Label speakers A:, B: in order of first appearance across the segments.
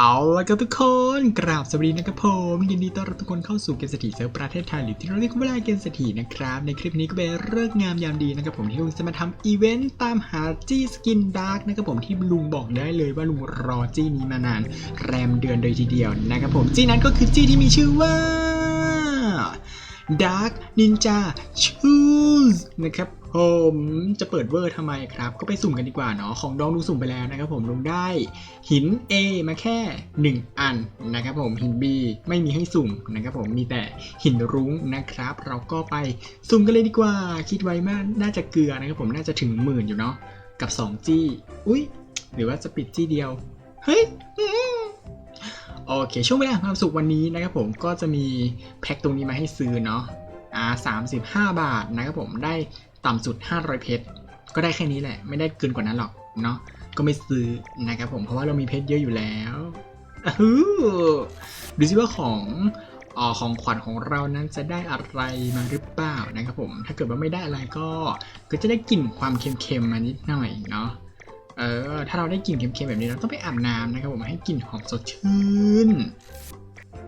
A: เอาละครับทุกคนกราบสวัสดีนะครับผมยินดีต้อนรับทุกคนเข้าสู่เกมเศรษฐีเซิร์ฟประเทศไทยหรือที่เราเรียกว่าเกมเศรษฐีนะครับในคลิปนี้ก็เป็นเรื่องงามยามดีนะครับผมที่ลุงจะมาทำอีเวนต์ตามหาจี้สกินดาร์กนะครับผมที่ลุงบอกได้เลยว่าลุงรอจี้นี้มานาน แรมเดือนเลยทีเดียวนะครับผมจี้นั้นก็คือจี้ที่มีชื่อว่า Dark Ninja Shoes นะครับผ ผมจะเปิดเวอร์ทำไมครับ ก็ไปสุ่มกันดีกว่าเนาะของดองลุงสุ่มไปแล้วนะครับผมลุงได้ หิน A มาแค่ 1 อันนะครับผมหิน B ไม่มีให้สุ่มนะครับผมมีแต่หินรุ้งนะครับ เราก็ไปสุ่มกันเลยดีกว่า คิดไว้มากน่าจะเกลือนะครับผมน่าจะถึงหมื่นอยู่เนาะกับ 2 จี้ อุ้ยหรือว่าจะปิดจี้เดียว เฮ้ยโอเค ช่วงเวลาความสุขวันนี้นะครับผมก็จะมีแพ็คตรงนี้มาให้ซื้อเนาะอ่าสามสิบห้าบาทนะครับผมได้ ต่ำสุด 500 เพชรก็ได้แค่นี้แหละ ไม่ได้เกินกว่านั้นหรอกเนาะก็ไม่ซื้อนะครับผมเพราะว่าเรามีเพชรเยอะอยู่แล้วดูสิว่าของออของขวัญของเรานั้นจะได้อะไรมาหรือเปล่านะครับผม ถ้าเกิดว่าไม่ได้อะไรก็ ก็จะได้กลิ่นความเค็มๆมานิดหน่อยเนาะ เออ ถ้าเราได้กลิ่นเค็มๆแบบนี้เราต้องไปอาบน้ำนะครับผมให้กลิ่นหอมสดชื่น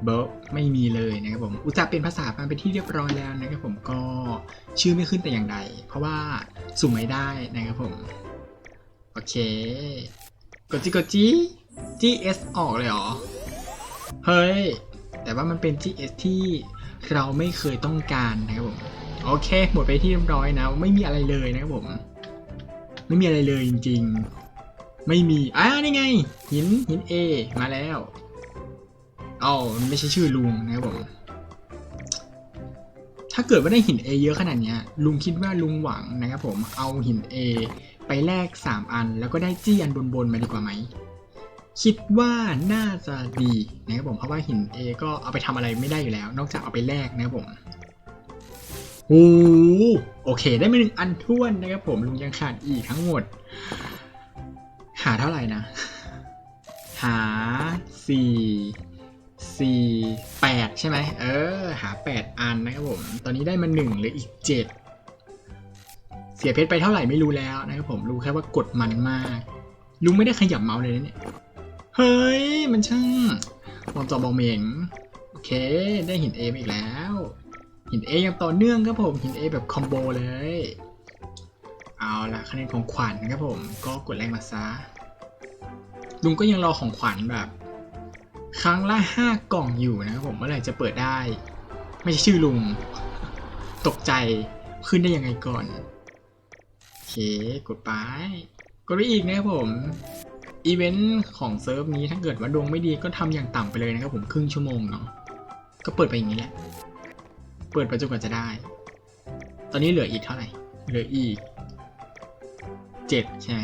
A: บอะไม่มีเลยนะครับผมอุตส่าห์เป็นภาษามาเป็นที่เรียบร้อยแล้วนะครับผมก็ชื่อไม่ขึ้นแต่อย่างใด เพราะว่าสุ่มไม่ได้นะครับผม โอเคกดจิกดจิ GS ออกเลยเหรอ เฮ้ย แต่ว่ามันเป็น GS ที่เราไม่เคยต้องการนะครับผม โอเค หมดไปที่เรียบร้อยนะ ไม่มีอะไรเลยนะครับผม ไม่มีอะไรเลยจริง ๆ ไม่มี อ่านี่ไง หินหิน A มาแล้ว อ๋อมันไม่ใช่ชื่อลุงนะครับผมถ้าเกิดว่าได้หิน A เยอะขนาดนี้ลุงคิดว่าลุงหวังนะครับผมเอาหิน A ไปแลก 3 อัน แล้วก็ได้จี้อันบนๆมาดีกว่าไหมคิดว่าน่าจะดีนะครับผมเพราะว่าหิน A ก็เอาไปทำอะไรไม่ได้อยู่แล้ว นอกจากเอาไปแลกนะครับผมโอ้โหโอเค ได้มาหนึ่งอันท้วนนะครับผมลุงยังขาดอีกทั้งหมด หาเท่าไหร่นะ หาสี่ สี่แปดใช่ไหมเออ หาแปดอันนะครับผม ตอนนี้ได้มาหนึ่งเหลืออีกเจ็ดเสียเพชรไปเท่าไหร่ไม่รู้แล้วนะครับผมรู้แค่ว่ากดมันมาก ลุงไม่ได้ขยับเมาส์เลยนะเนี่ย เฮ้ย มันช่างมองจอบองเหมงโอเค ได้หินเอมอีกแล้ว หิน A อย่างต่อเนื่องครับผม หิน A แบบคอมโบเลย เอาละคะแนนของขวัญครับผม ก็กดแรงมาซะลุงก็ยังรอของขวัญแบบ ครั้งละห้ากล่องอยู่นะครับผมเมื่อไหร่จะเปิดได้ ไม่ใช่ชื่อลุง ตกใจขึ้นได้ยังไงก่อน โอเค กดไปกดไปอีกนะครับผมอีเวนต์ของเซิร์ฟนี้ถ้าเกิดว่าดวงไม่ดีก็ทำอย่างต่ำไปเลยนะครับผมครึ่งชั่วโมงเนาะก็เปิดไปอย่างนี้แหละ เปิดไปจนกว่าจะได้ ตอนนี้เหลืออีกเท่าไหร่ เหลืออีกเจ็ดใช่ไหม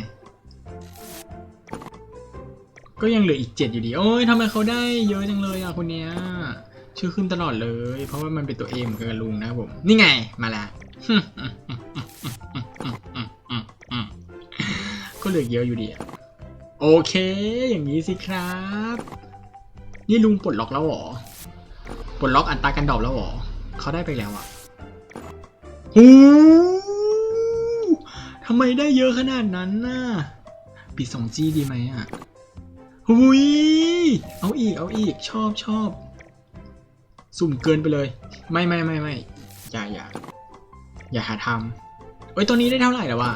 A: ก็ยังเหลืออีกเจ็ดอยู่ดี โอ้ยทำไมเขาได้เยอะจังเลยอะคนเนี้ย ชื่อขึ้นตลอดเลย เพราะว่ามันเป็นตัวเอเหมือนกับลุงนะผม นี่ไง มาล้วก็เหลือเยอะอยู่ดีอะโอเค อย่างนี้สิครับ นี่ลุงปลดล็อกแล้วหรอ ปลดล็อกอัตราการดรอปแล้วหรอ เขาได้ไปแล้วอะหูทำไมได้เยอะขนาดนั้นน่ะปิดสองจีดีไหมอะ หุยเอาอีก เอาอีก ชอบชอบ สุ่มเกินไปเลย ไม่ไม่ไม่ไม่อย่าอย่าอย่าหาทำเอ้ยตัวนี้ได้เท่าไหร่แล้ววะ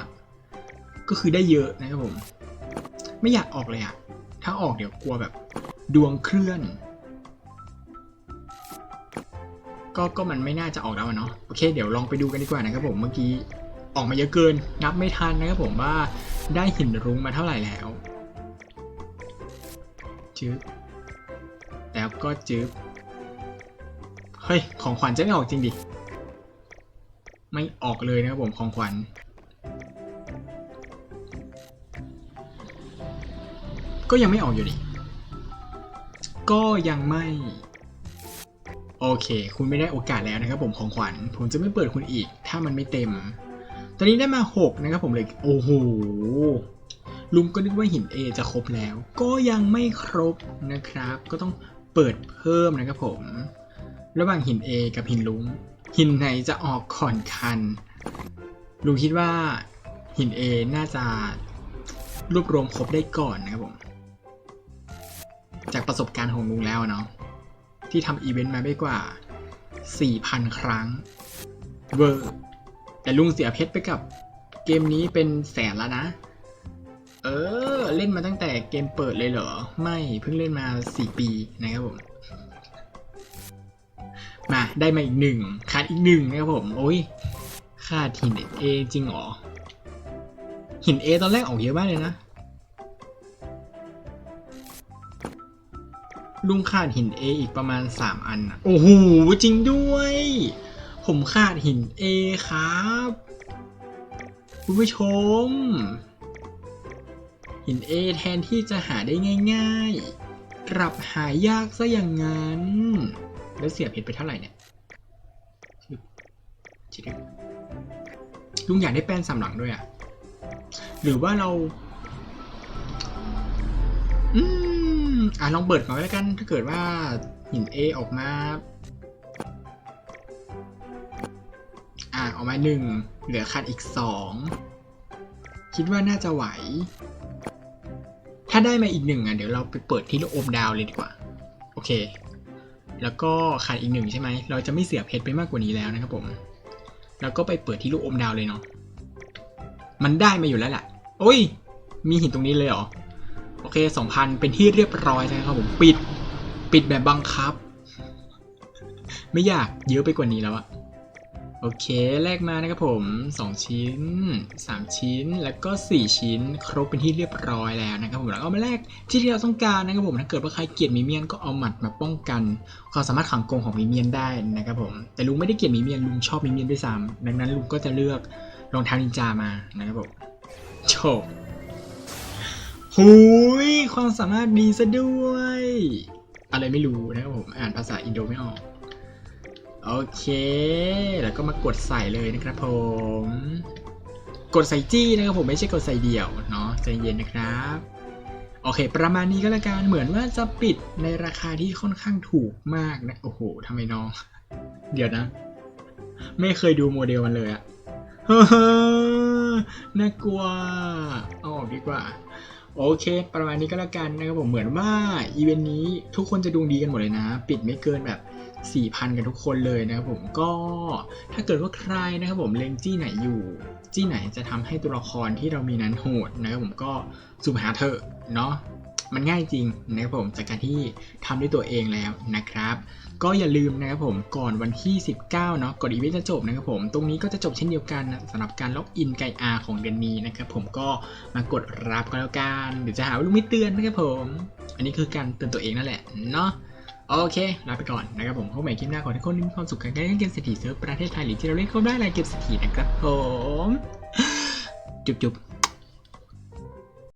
A: ก็คือได้เยอะนะครับผม ไม่อยากออกเลยอะถ้าออกเดี๋ยวกลัวแบบ ดวงเคลื่อน ก็ก็มันไม่น่าจะออกแล้วเนาะ โอเค เดี๋ยวลองไปดูกันดีกว่านะครับผม เมื่อกี้ออกมาเยอะเกิน นับไม่ทันนะครับผมว่าได้หินรุ้งมาเท่าไหร่แล้ว จึ๊บแล้วก็จึ๊บเฮ้ย ของขวัญจะไม่ออกจริงดิ ไม่ออกเลยนะครับผมของขวัญ ก็ยังไม่ออกอยู่ดิ ก็ยังไม่ โอเค คุณไม่ได้โอกาสแล้วนะครับผมของขวัญ ผมจะไม่เปิดคุณอีก ถ้ามันไม่เต็ม ตอนนี้ได้มา 6 นะครับผมเลย โอ้โห ลุงก็นึกว่าหิน A จะครบแล้ว ก็ยังไม่ครบนะครับ ก็ต้องเปิดเพิ่มนะครับผม ระหว่างหิน A กับหินลุง หินไหนจะออกก่อนกัน ลุงคิดว่าหิน A น่าจะรวบรวมครบได้ก่อนนะครับผม จากประสบการณ์ของลุงแล้วเนาะที่ทำอีเวนต์มาไม่กว่า 4,000 ครั้งเวอร์แต่ลุงเสียเพชรไปกับเกมนี้เป็นแสนแล้วนะ เออ เล่นมาตั้งแต่เกมเปิดเลยเหรอ ไม่เพิ่งเล่นมา 4 ปีนะครับผม มาได้มาอีกหนึ่งขาดอีกหนึ่งนะครับผม โอ้ยขาดหินเอจริงหรอ หินเอตอนแรกออกเยอะมากเลยนะ ลุงขาดหิน A อีกประมาณ 3 อันนะโอ้โหจริงด้วย ผมขาดหิน A ครับ คุณผู้ชม หิน A แทนที่จะหาได้ง่ายๆ กลับหายากซะอย่างนั้น แล้วเสียเพชรไปเท่าไหร่เนี่ยชิดลุงอยากได้แป้นสำหลังด้วยอะหรือว่าเรา อืม อะลองเปิดก่อนแล้วกัน ถ้าเกิดว่าหิน A ออกมา อะออกมาหนึ่ง เหลือขาดอีกสอง คิดว่าน่าจะไหว ถ้าได้มาอีกหนึ่งอะเดี๋ยวเราไปเปิดที่ลูกอมดาวเลยดีกว่า โอเค แล้วก็ขาดอีกหนึ่งใช่ไหม เราจะไม่เสียเพชรไปมากกว่านี้แล้วนะครับผม แล้วก็ไปเปิดที่ลูกอมดาวเลยเนาะ มันได้มาอยู่แล้วแหละโอ้ย มีหินตรงนี้เลยเหรอ โอเคสองพันเป็นที่เรียบร้อยนะครับผม ปิด ปิดแบบบังคับ ไม่อยากเยอะไปกว่านี้แล้วอะ โอเคแลกมานะครับผม 2 ชิ้น 3 ชิ้นแล้วก็ 4 ชิ้น ครบเป็นที่เรียบร้อยแล้วนะครับผมแล้วก็เอามาแลกที่ที่เราต้องการนะครับผมถ้าเกิดว่าใครเกลียดมีเมียนก็เอาหมัดมาป้องกันความสามารถขังกงของมีเมียนได้นะครับผมแต่ลุงไม่ได้เกลียดมีเมียนลุงชอบมีเมียนด้วยซ้ำดังนั้นลุงก็จะเลือกรองเท้านินจามานะครับผมโชคหุยความสามารถดีซะด้วย อะไรไม่รู้นะครับผมอ่านภาษาอินโดไม่ออก โอเค แล้วก็มากดใส่เลยนะครับผม กดใส่จี้นะครับผมไม่ใช่กดใส่เดี่ยวเนาะใจเย็นนะครับโอเค ประมาณนี้ก็แล้วกันเหมือนว่าจะปิดในราคาที่ค่อนข้างถูกมากนะ โอ้โหทำไมน้อง เดี๋ยวนะ ไม่เคยดูโมเดลมันเลยอะน่ากลัว เอาออกดีกว่า โอเค ประมาณนี้ก็แล้วกันนะครับผมเหมือนว่าอีเวนต์นี้ทุกคนจะดวงดีกันหมดเลยนะ ปิดไม่เกินแบบ4,000 กันทุกคนเลยนะครับผมก็ถ้าเกิดว่าใครนะครับผมเลงจี้ไหนอยู่จี้ไหนจะทำให้ตัวละครที่เรามีนั้นโหดนะครับผมก็สุ่มหาเธอเนาะ มันง่ายจริงนะครับผมจากการที่ทำด้วยตัวเองแล้วนะครับ ก็อย่าลืมนะครับผมก่อนวันที่ 19เนาะก่อนอีเวนต์จะจบนะครับผมตรงนี้ก็จะจบเช่นเดียวกันนะสำหรับการล็อกอินไกอาของเดือนนี้นะครับผมก็มากดรับก็แล้วกันเดี๋ยวจะหาว่าลุงไม่เตือนนะครับผม อันนี้คือการเตือนตัวเองนั่นแหละเนาะโอเค ลาไปก่อนนะครับผมพบใหม่คลิปหน้าขอทุกคนมีความสุขกันได้เล่นเกมเศรษฐีเซิร์ฟประเทศไทยหรือที่เราเล่นเข้าได้หลายเกมเศรษฐีนะครับผม จุ๊บ